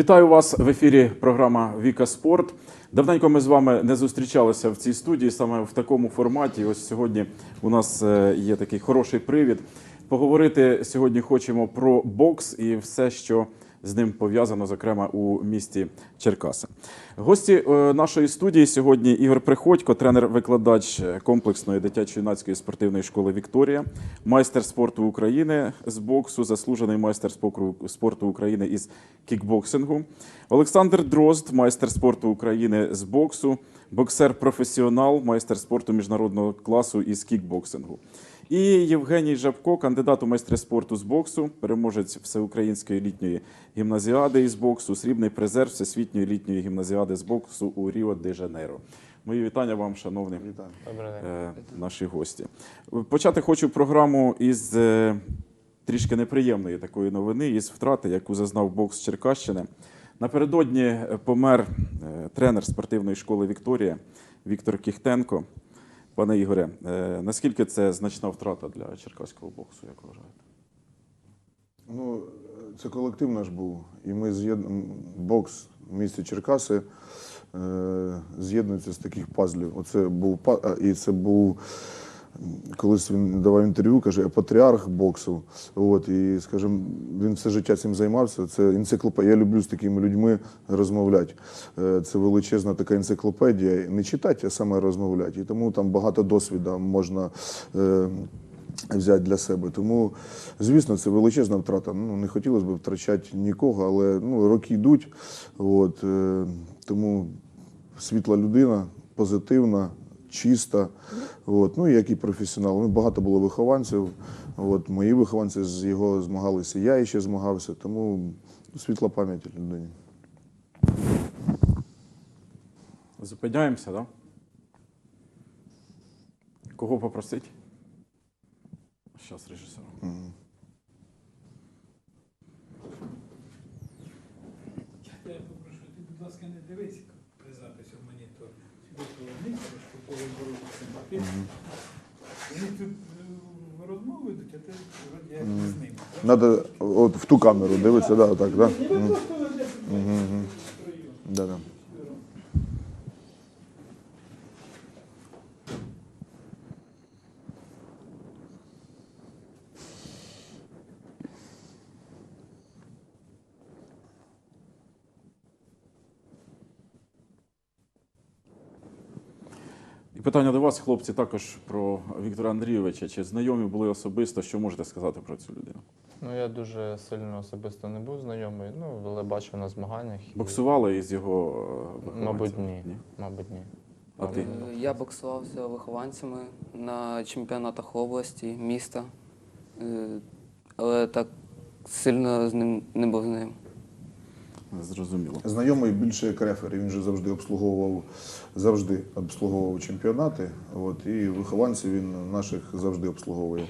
Вітаю вас в ефірі. Програма Віка Спорт. Давненько ми з вами не зустрічалися в цій студії саме в такому форматі. Ось сьогодні у нас е, є такий хороший привід. Поговорити сьогодні хочемо про бокс і все, що з ним пов'язано, зокрема у місті Черкаси. Гості е, нашої студії сьогодні Ігор Приходько, тренер-викладач комплексної дитячо-юнацької спортивної школи Вікторія, майстер спорту України з боксу, заслужений майстер спорту України із кікбоксингу. Олександр Дрозд, майстер спорту України з боксу, боксер-професіонал, майстер спорту міжнародного класу із кікбоксингу. І Євгеній Жабко, кандидат у майстри спорту з боксу, переможець всеукраїнської літньої гімназіади із боксу, срібний призер всесвітньої літньої гімназіади з боксу у Ріо де Жанейро. Мої вітання вам, шановні е, наші гості. Почати хочу програму із е, трішки неприємної такої новини, із втрати, яку зазнав бокс Черкащини. Напередодні помер е, тренер спортивної школи Вікторія Віктор Кіхтенко. Пане Ігоре, е, наскільки це значна втрата для черкаського боксу, як вважаєте? Ну, це колектив наш був, і ми з'єднуємо бокс в місті Черкаси е, з'єднується з таких пазлів. Оце був і це був. Колись він давав інтерв'ю, каже, патріарх боксу. От, і, скажімо, він все життя цим займався. Це енциклопедія. Я люблю з такими людьми розмовляти. Е, Це величезна така енциклопедія. Не читати, а саме розмовляти. І тому там багато досвіду можна е, взяти для себе. Тому, звісно, це величезна втрата. Ну, не хотілося б втрачати нікого, але ну, роки йдуть. От, е, тому світла людина, позитивна, чиста. От, ну, і як і професіонал. Ну, багато було вихованців. От, мої вихованці з його змагалися, я ще змагався, тому світла пам'ять людині. Зупиняємося, так? Да? Кого попросити? Зараз режисер. Я попрошу, ти, будь ласка, не дивись при записі в монітор. Сюди Вони тут е, розмови йдуть, а ти вроді як з ними. так? Надо от в ту камеру дивитися, да, так, да? Ні, ви просто ведете прийом. Да, да. І питання до вас, хлопці, також про Віктора Андрійовича. Чи знайомі були особисто? Що можете сказати про цю людину? Ну я дуже сильно особисто не був знайомий, ну але бачив на змаганнях. Боксували із його е, вихованцями? Мабуть, ні. Мабуть, ні. А ти? Е, Я боксував з вихованцями на чемпіонатах області, міста, Е, але так сильно з ним не був знайомий. Зрозуміло. Знайомий більше як рефері, він же завжди обслуговував, завжди обслуговував чемпіонати. От, і вихованців він наших завжди обслуговує.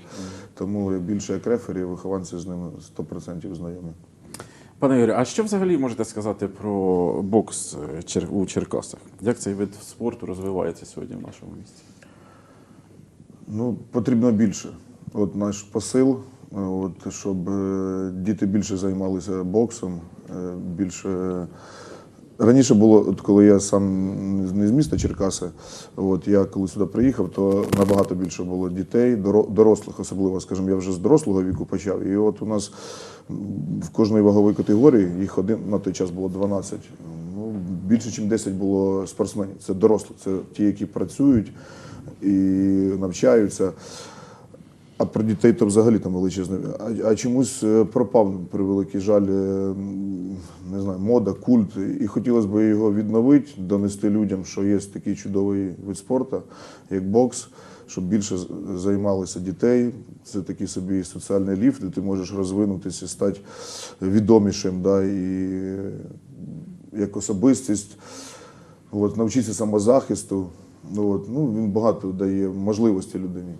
Тому більше як рефері, вихованці з ним 100% знайомі. Пане Юрію, а що взагалі можете сказати про бокс е, у Черкасах? Як цей вид спорту розвивається сьогодні в нашому місті? Ну, потрібно більше. От наш посил, е, от, щоб е, діти більше займалися боксом, більше. Раніше було, от коли я сам не з міста Черкаси, от я коли сюди приїхав, то набагато більше було дітей, дорослих, особливо, скажімо, я вже з дорослого віку почав. І от у нас в кожної ваговій категорії їх один на той час було 12. Ну, більше, ніж 10 було спортсменів. Це дорослі, це ті, які працюють і навчаються. А про дітей то взагалі там величезне. А, а чомусь е, пропав при великий жаль, е, не знаю, мода, культ. І хотілося б його відновити, донести людям, що є такий чудовий вид спорту, як бокс, щоб більше займалися дітей. Це такий собі соціальний ліфт, де ти можеш розвинутися, стати відомішим, да, і е, як особистість. От, навчитися самозахисту. Ну, От, ну, він багато дає можливості людині.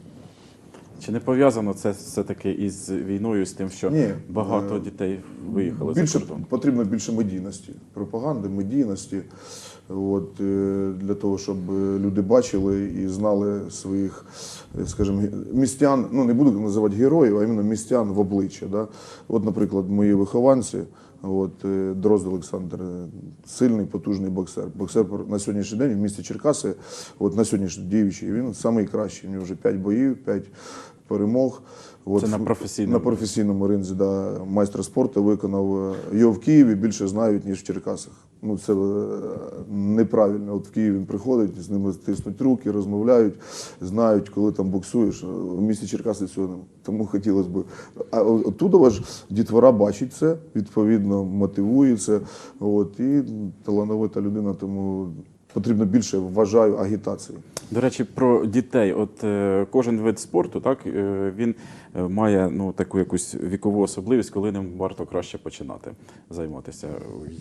Чи не пов'язано це все-таки із війною, з тим, що Ні. багато Е, дітей виїхали за Більше кордон? потрібно більше медійності, пропаганди, медійності. От, е, для того, щоб е, люди бачили і знали своїх, скажімо, містян, ну не буду називати героїв, а іменно містян в обличчя. Да? От, наприклад, мої вихованці, от, Дрозд Олександр, сильний, потужний боксер. Боксер на сьогоднішній день в місті Черкаси, от на сьогоднішній діючий, він найкращий. У нього вже 5 боїв, 5 перемог. От, Це на професійному. на професійному ринзі, да, майстер спорту виконав е, його в Києві більше знають, ніж в Черкасах. Ну це е, неправильно. От в Київ він приходить, з ними тиснуть руки, розмовляють, знають, коли там боксуєш. В місті Черкаси цього немає. Тому хотілося б. А оттуда ж дітвора бачить це, відповідно, мотивує це. От, і талановита людина, тому потрібно більше вважаю агітації. До речі, про дітей. От е, кожен вид спорту, так е, він е, має ну таку якусь вікову особливість, коли ним варто краще починати займатися.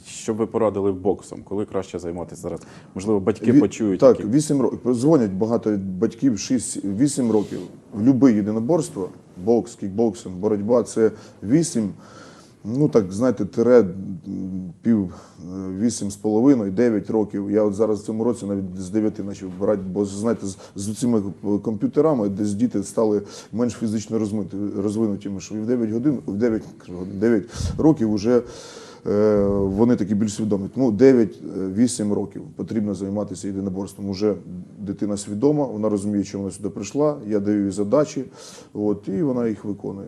Що ви порадили боксом? Коли краще займатися зараз? Можливо, батьки Ві- почують. Так, які- 8 років. Дзвонять багато батьків 6-8 років. Любе єдиноборство, бокс, кікбоксинг, боротьба це 8, ну так, знаєте, тире пів, 8 з половиною, 9 років. Я от зараз в цьому році навіть з 9 почав брати, бо знаєте, з, з цими комп'ютерами, десь діти стали менш фізично розмити, розвинутими, що і в 9 годин, в 9, кажу, 9 років вже Е, вони такі більш свідомі. Тому 9-8 років потрібно займатися єдиноборством. Уже дитина свідома, вона розуміє, що вона сюди прийшла, я даю їй задачі, от, і вона їх виконує.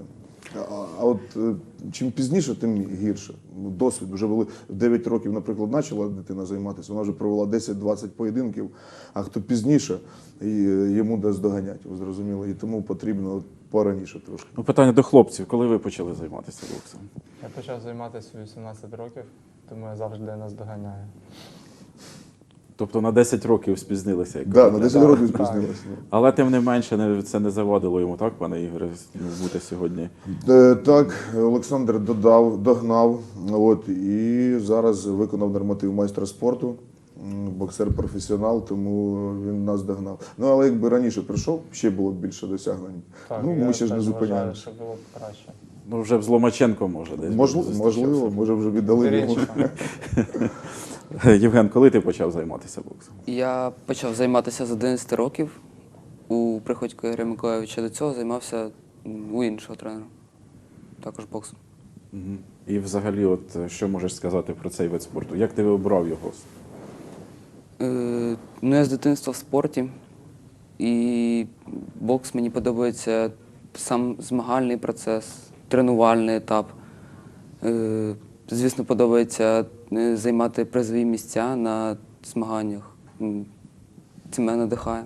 А, а от е, чим пізніше, тим гірше. Ну, Досвід вже були в 9 років, наприклад, почала дитина займатися, вона вже провела 10-20 поєдинків, а хто пізніше, е, йому дасть доганять, ви зрозуміли. І тому потрібно пораніше трошки. Ну, питання до хлопців, коли ви почали займатися боксом? Я почав займатися 18 років, тому я завжди наздоганяю. Тобто на 10 років спізнилися. як Да, на 10 років так. спізнилася. Але тим не менше, не, це не завадило йому, так, пане Ігоре, бути сьогодні. Е, Так, Олександр додав, догнав, от, і зараз виконав норматив майстра спорту. Боксер-професіонал, тому він нас догнав. Ну, але якби раніше прийшов, ще було б більше досягнень. Так, ну, я ми ще ж не зупиняємося. що було б краще. Ну, вже б з Ломаченком може десь. Можливо, можливо, може вже віддали йому. Євген, коли ти почав займатися боксом? Я почав займатися з 11 років у Приходько Ігоря Миколаївича. До цього займався у іншого тренера. Також боксом. І взагалі, от е, що можеш сказати про цей вид спорту? Як ти обрав його? Е, ну, я з дитинства в спорті. І бокс мені подобається сам змагальний процес, тренувальний етап. Е, звісно, подобається е, займати призові місця на змаганнях. Це мене надихає.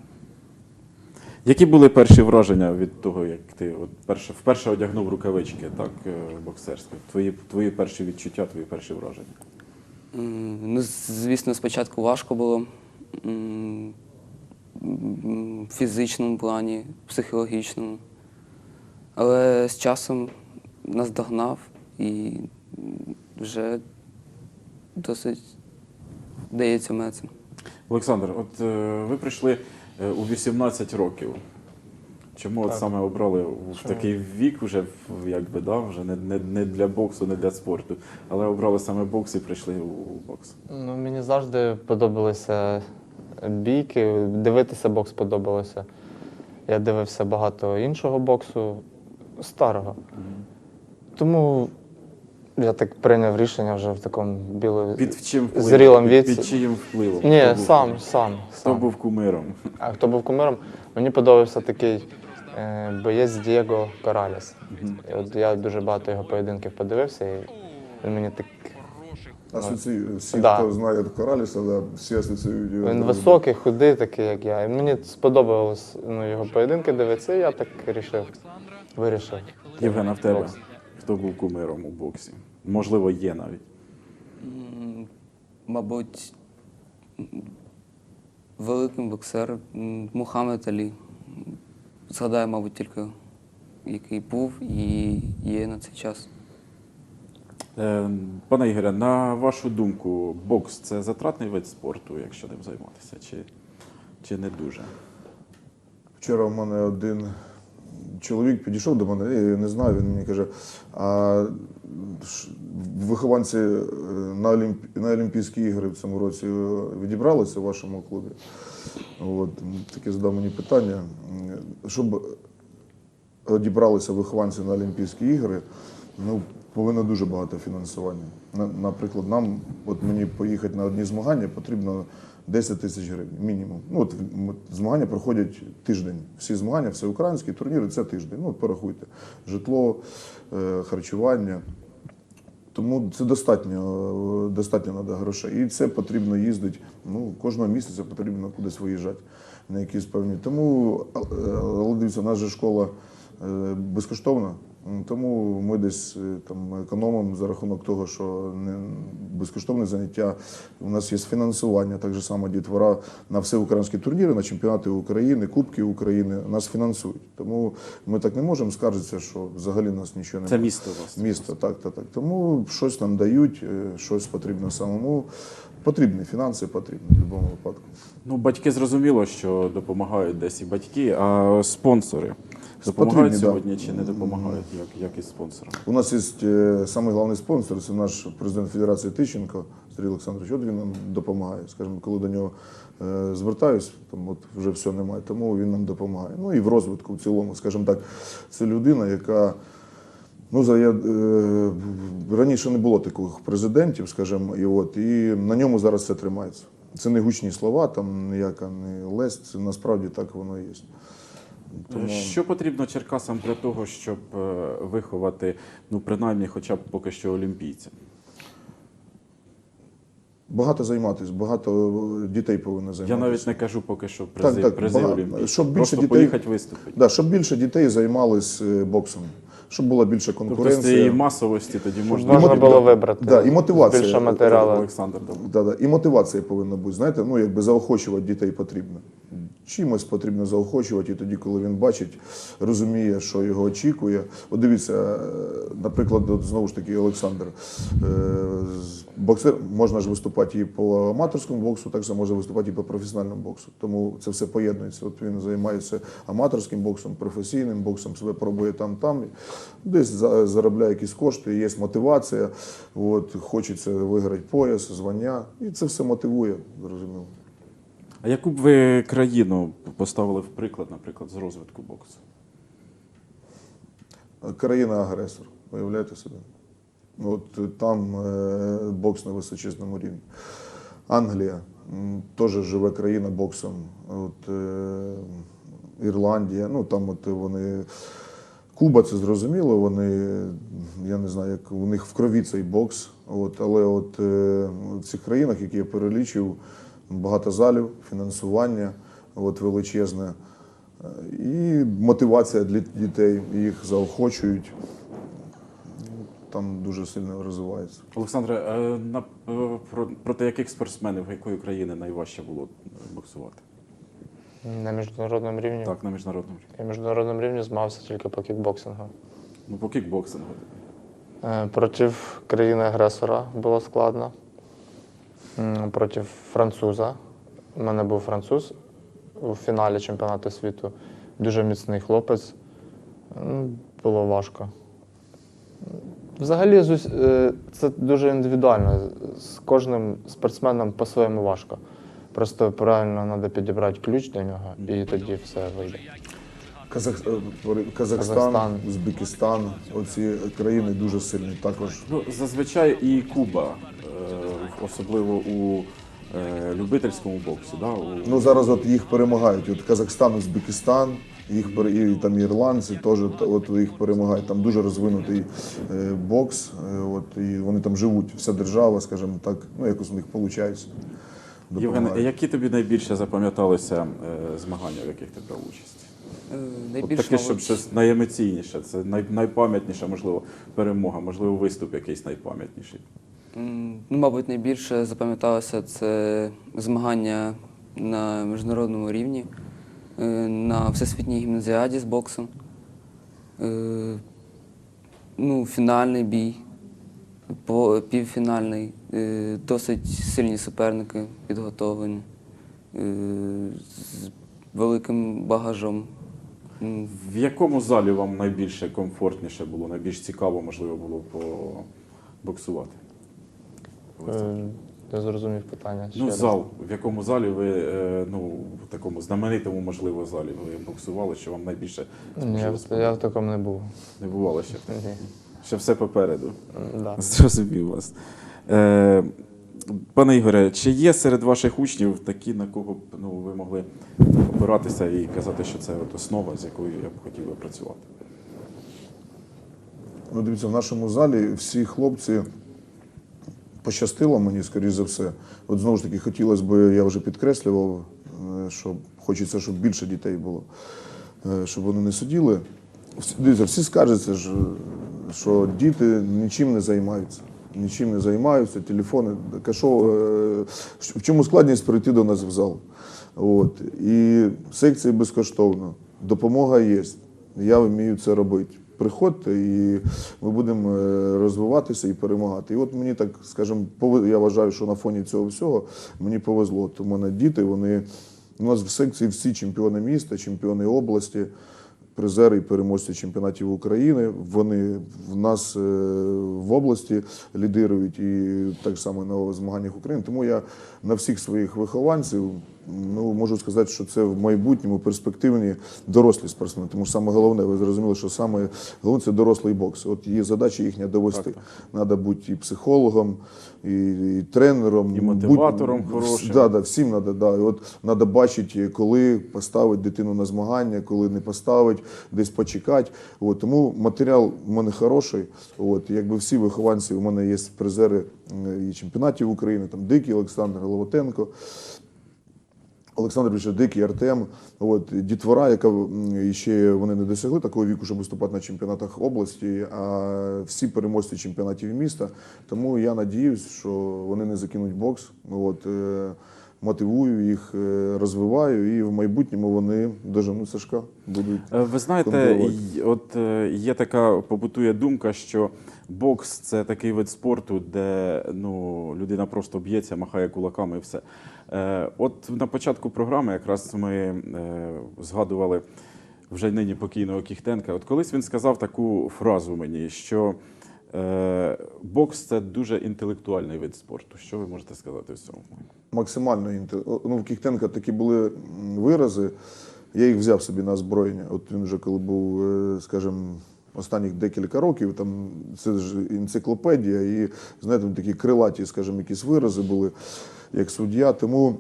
Які були перші враження від того, як ти от перше, вперше одягнув рукавички, так, е, боксерські? Твої, твої перші відчуття, твої перші враження? Ну, звісно, спочатку важко було в фізичному плані, психологічному. Але з часом наздогнав і вже досить дається мене це. Олександр, от е, ви прийшли е, у 18 років. Чому от Так. саме обрали в Чому? такий вік, вже в- якби, да, вже не, не, не для боксу, не для спорту, але обрали саме бокс і прийшли у, у бокс? Ну, мені завжди подобалися бійки, дивитися бокс подобалося. Я дивився багато іншого боксу, старого. Тому я так прийняв рішення вже в такому білому. Під чим впливом? Зрілим під, віці. під чиїм впливом? Ні, Хто був- сам, сам. Хто сам. був кумиром? А хто був кумиром? Мені подобався такий е, боєць Дієго Кораліс. І от я дуже багато його поєдинків подивився, і він мені так. Асоціюю. Всі, Да. хто знає Кораліса, да, всі асоціюють його. Він високий, худий, такий, як я. І мені сподобалось ну, його поєдинки дивитися, і я так вирішив. Вирішив. Євген, а в тебе? Хто був кумиром у боксі? Можливо, є навіть. Мабуть, великий боксер Мухаммед Алі. Згадаю, мабуть, тільки який був і є на цей час. Е, Пане Ігоре, на вашу думку, бокс це затратний вид спорту, якщо ним займатися, чи, чи не дуже? Вчора в мене один чоловік підійшов до мене, я не знаю, він мені каже, а вихованці е, на, Олімп... на Олімпійські ігри в цьому році е, відібралися в вашому клубі? От, таке задав мені питання. Щоб одібралися вихованці на Олімпійські ігри, ну, повинно дуже багато фінансування. Наприклад, нам, от мені поїхати на одні змагання, потрібно 10 тисяч гривень, мінімум. Ну, от змагання проходять тиждень. Всі змагання, всеукраїнські турніри це тиждень. Ну, от порахуйте. Житло, е, харчування. Тому це достатньо, е, достатньо треба грошей. І це потрібно їздити. Ну, кожного місяця потрібно кудись виїжджати на якісь певні. Тому, е, дивіться, у нас же школа безкоштовна. Тому ми десь е, там економимо за рахунок того, що не безкоштовне заняття. У нас є фінансування, так же само дітвора на всеукраїнські турніри, на чемпіонати України, Кубки України нас фінансують. Тому ми так не можемо скаржитися, що взагалі нас нічого немає. Це місто у вас. Місто, так, так, так. Тому щось нам дають, е, щось потрібно самому. Потрібні фінанси, потрібні в будь-якому випадку. Ну, батьки зрозуміло, що допомагають десь і батьки, а спонсори допомагають Потрібні, да. сьогодні чи не допомагають, як, як із спонсором? У нас є е, самий головний спонсор, це наш президент Федерації Тищенко Сергій Олександрович. От він нам допомагає. Скажімо, коли до нього е, звертаюсь, там от вже все немає, тому він нам допомагає. Ну і в розвитку в цілому, скажімо так, це людина, яка. Ну, за я, е, раніше не було таких президентів, скажімо, і от і на ньому зараз все тримається. Це не гучні слова, там ніяка не лесть, це насправді так воно і є. Тому- Що потрібно Черкасам для того, щоб е, виховати, ну, принаймні, хоча б поки що олімпійця? Багато займатися, багато дітей повинно Я навіть не кажу поки що призи, так, призи багато. Щоб більше Просто дітей- поїхати виступити. Да, щоб більше дітей займалися е, боксом, щоб була більше Тобто з цієї масовості тоді можна Можна мотив- було вибрати Да, і мотивація. більше матеріалу. Олександр. Да, да. І мотивація повинна бути. Знаєте, ну якби заохочувати дітей потрібно. Чимось потрібно заохочувати, і тоді, коли він бачить, розуміє, що його очікує. От дивіться, е, наприклад, от знову ж таки, Олександр. е, Боксер можна ж виступати і по аматорському боксу, так само може виступати і по професіональному боксу. Тому це все поєднується. От він займається аматорським боксом, професійним боксом, себе пробує там, там. Десь за- заробляє якісь кошти, є мотивація. От, хочеться виграти пояс, звання. І це все мотивує, зрозуміло. А яку б ви країну поставили в приклад, наприклад, з розвитку боксу? Країна-агресор, уявляєте собі? От там е, бокс на височезному рівні. Англія теж живе країна боксом. От, е, Ірландія, ну там от вони. Куба це зрозуміло, вони, я не знаю, як у них в крові цей бокс. От, але от е, в цих країнах, які я перелічив, багато залів, фінансування от, величезне. І мотивація для дітей, їх заохочують. Там дуже сильно розвивається. Олександре, е, на, е, про- проти яких спортсменів якої країни найважче було боксувати? на міжнародному рівні. Так, на міжнародному рівні. Я на міжнародному рівні змагався тільки по кікбоксингу. Ну, по кікбоксингу. Е, Проти країни-агресора було складно. Проти француза. У мене був француз у фіналі чемпіонату світу. Дуже міцний хлопець. Було важко. Взагалі, е, це дуже індивідуально. З кожним спортсменом по-своєму важко. Просто правильно треба підібрати ключ до нього, і тоді все вийде. Казах... е, Казахстан, Казахстан. Узбекистан, оці країни дуже сильні також. Ну, зазвичай і Куба, е, особливо у е, любительському боксі. Да, у... Ну зараз от їх перемагають. От Казахстан, Узбекистан, їх пере- і там ірландці теж от їх перемагають. Там дуже розвинутий е, бокс. е, От і вони там живуть. Вся держава, скажімо так, ну якось у них виходить. Євген, які тобі найбільше запам'яталися е, змагання, в яких ти брав участь? Е, От Найбільш, таке, щоб щось найемоційніше, це най, найпам'ятніша, можливо, перемога, можливо, виступ якийсь найпам'ятніший. Ну, мабуть, найбільше запам'яталося це змагання на міжнародному рівні, е, на всесвітній гімназіаді з боксом. Е, Ну, фінальний бій, півфінальний, е, досить сильні суперники підготовлені, з великим багажом. В якому залі вам найбільше комфортніше було, найбільш цікаво, можливо, було побоксувати? Е, Не зрозумів питання. ще Ну, раз. зал. В якому залі ви, е, ну, в такому знаменитому, можливо, залі ви боксували, що вам найбільше Ні, я, в- я в такому не був. не бувало ще? Ні. Ще все попереду. Да. Зрозумів вас. Е, пане Ігоре, чи є серед ваших учнів такі, на кого б ну, ви могли опиратися і казати, що це от основа, з якою я б хотів би працювати? Ну, дивіться, в нашому залі всі хлопці пощастило мені, скоріш за все. От знову ж таки, хотілося б, я вже підкреслював, е, що хочеться, щоб більше дітей було, е, щоб вони не сиділи. Дивіться, всі скаржаться, е, що діти нічим не займаються. Нічим не займаються, телефони. Так, а що, е, в чому складність прийти до нас в зал? От. І секції безкоштовно, допомога є. Я вмію це робити. Приходьте і ми будемо е, розвиватися і перемагати. І от мені так, скажімо, я вважаю, що на фоні цього всього мені повезло. От у мене діти, вони у нас в секції всі чемпіони міста, чемпіони області, призери і переможці чемпіонатів України. Вони в нас е, в області лідирують і так само на змаганнях України. Тому я на всіх своїх вихованців ну, можу сказати, що це в майбутньому перспективні дорослі спортсмени. Тому що саме головне, ви зрозуміли, що саме головне це дорослий бокс. От її задача їхня довести. Треба бути і психологом, і, і тренером, І мотиватором будь- хорошим. Да, да, всім треба. Да. І от треба бачити, коли поставити дитину на змагання, коли не поставити, десь почекати. От, тому матеріал у мене хороший. От, якби всі вихованці, у мене є призери і чемпіонатів України, там Дикий Олександр Головотенко. Олександр Дикий, Артем, от дітвора, яка ще вони не досягли такого віку, щоб виступати на чемпіонатах області, а всі переможці чемпіонатів міста. Тому я надіюсь, що вони не закинуть бокс. От, е, мотивую їх, е, розвиваю, і в майбутньому вони доженуть Сашка. Будуть. Е, Ви знаєте, от є така побутує думка, що бокс це такий вид спорту, де ну, людина просто б'ється, махає кулаками і все. Е, От на початку програми якраз ми е, згадували вже нині покійного Кіхтенка. От колись він сказав таку фразу мені, що е, бокс це дуже інтелектуальний вид спорту. Що ви можете сказати в цьому? максимально інте- ну, в Кіхтенка такі були вирази. Я їх взяв собі на озброєння. От він вже коли був, е, скажімо, останніх декілька років, там це ж енциклопедія, і знаєте, такі крилаті, скажімо, якісь вирази були як суддя. Тому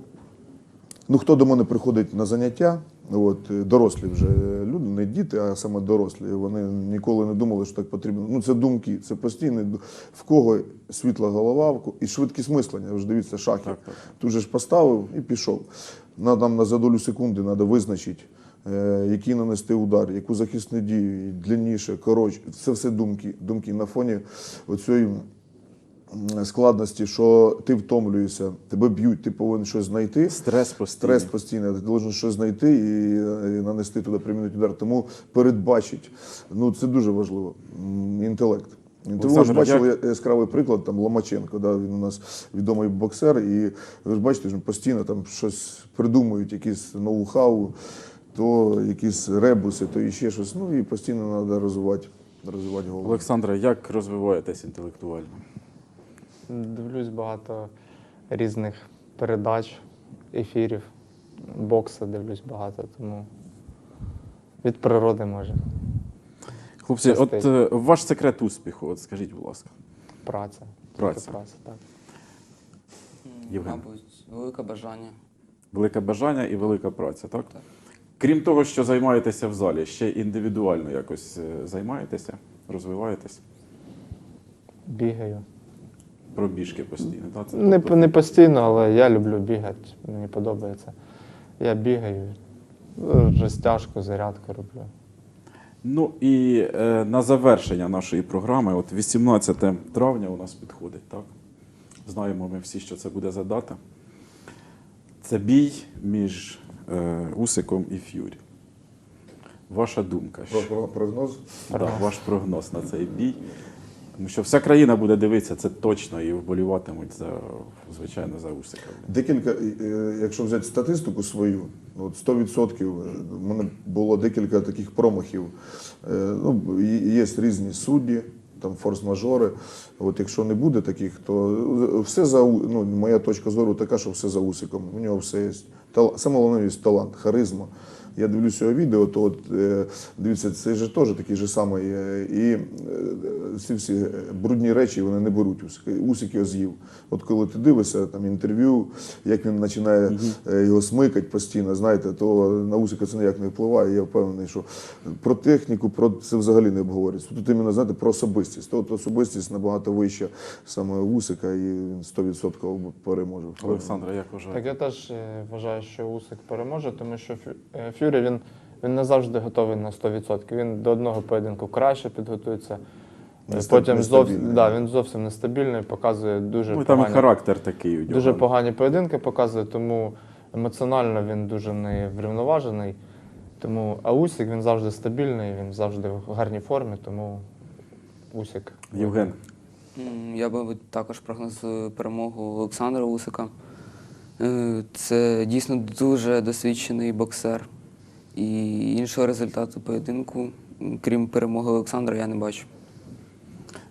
Ну, хто до мене приходить на заняття, от, дорослі вже люди, не діти, а саме дорослі. Вони ніколи не думали, що так потрібно. Ну, це думки, це постійно. В кого світла голова, і швидкість мислення. Ви ж дивіться, так. Тут же ж поставив і пішов. На, нам на за долю секунди треба визначити, який нанести удар, яку захисну дію, длинніше, коротше. Це все думки. Думки на фоні оцієї складності, що ти втомлюєшся, тебе б'ють, ти повинен щось знайти. Стрес постійний. Стрес постійно. Ти должен щось знайти і, е, нанести туди примінити удар. Тому передбачить. Ну це дуже важливо. Інтелект. Інтелект. Ви ж бачили яскравий приклад, там Ломаченко, да, він у нас відомий боксер, і ви ж бачите, що постійно там щось придумують, якісь ноу-хау, то якісь ребуси, то іще щось. Ну і постійно треба розвивати, розвивати голову. Олександре, як розвиваєтесь інтелектуально? Дивлюсь багато різних передач, ефірів, бокса дивлюсь багато, тому від природи може. Хлопці, от е, ваш секрет успіху, от скажіть, будь ласка. Праця. Тільки Праця. праця так. Євген. Мабуть, велике бажання. Велике бажання і велика праця, так? Так. Крім того, що займаєтеся в залі, ще індивідуально якось е, займаєтеся, розвиваєтесь, Бігаю. пробіжки постійно. Так? Це Не, тобто- не постійно, але я люблю бігати, мені подобається. Я бігаю, розтяжку, зарядку роблю. Ну і е, на завершення нашої програми, от 18 травня у нас підходить, так? Знаємо ми всі, що це буде за дата. Це бій між е, Усиком і Ф'юрі. Ваша думка? Про- що- про- Прогноз? Да, ваш прогноз на цей бій. Тому що вся країна буде дивитися, це точно, і вболіватимуть за, звичайно, за Усика. Декілька, е, якщо взяти статистику свою, от 100% в мене було декілька таких промахів. Е, Ну, є різні судді, там форс-мажори. От якщо не буде таких, то все за ну, моя точка зору така, що все за усиком. У нього все є. Саме головне є талант, харизма. Я дивлюся його відео, то от е, дивіться, це ж теж такий же самий. е, І е, ці всі брудні речі вони не беруть усики. Усик його з'їв. От коли ти дивишся там інтерв'ю, як він починає його смикати постійно, знаєте, то на усика це ніяк не впливає. Я впевнений, що про техніку, про це взагалі не обговорюється. Тут іменно знаєте про особистість. То от особистість набагато вища саме усика, і він 100% переможе. Олександра, як вважаєте? Так я теж вважаю, що Усик переможе, тому що Фю- Фюрі він, він не завжди готовий на 100%. Він до одного поєдинку краще підготується. Потім зовсім, да, він зовсім нестабільний, показує дуже Ну, там погані, характер такий у нього. дуже погані поєдинки, показує, тому емоціонально він дуже неврівноважений. Тому, а Усик він завжди стабільний, він завжди в гарній формі, тому Усик. Євген. Я би також прогнозую перемогу Олександра Усика. Е, Це дійсно дуже досвідчений боксер. І іншого результату поєдинку, крім перемоги Олександра, я не бачу.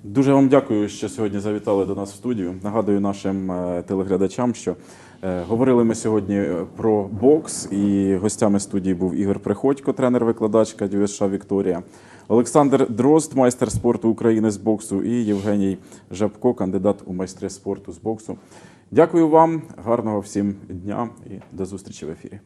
Дуже вам дякую, що сьогодні завітали до нас в студію. Нагадую нашим е, телеглядачам, що е, говорили ми сьогодні е, про бокс, і гостями студії був Ігор Приходько, тренер-викладач Кадю Вікторія, Олександр Дрозд, майстер спорту України з боксу, і Євгеній Жабко, кандидат у майстри спорту з боксу. Дякую вам, гарного всім дня і до зустрічі в ефірі.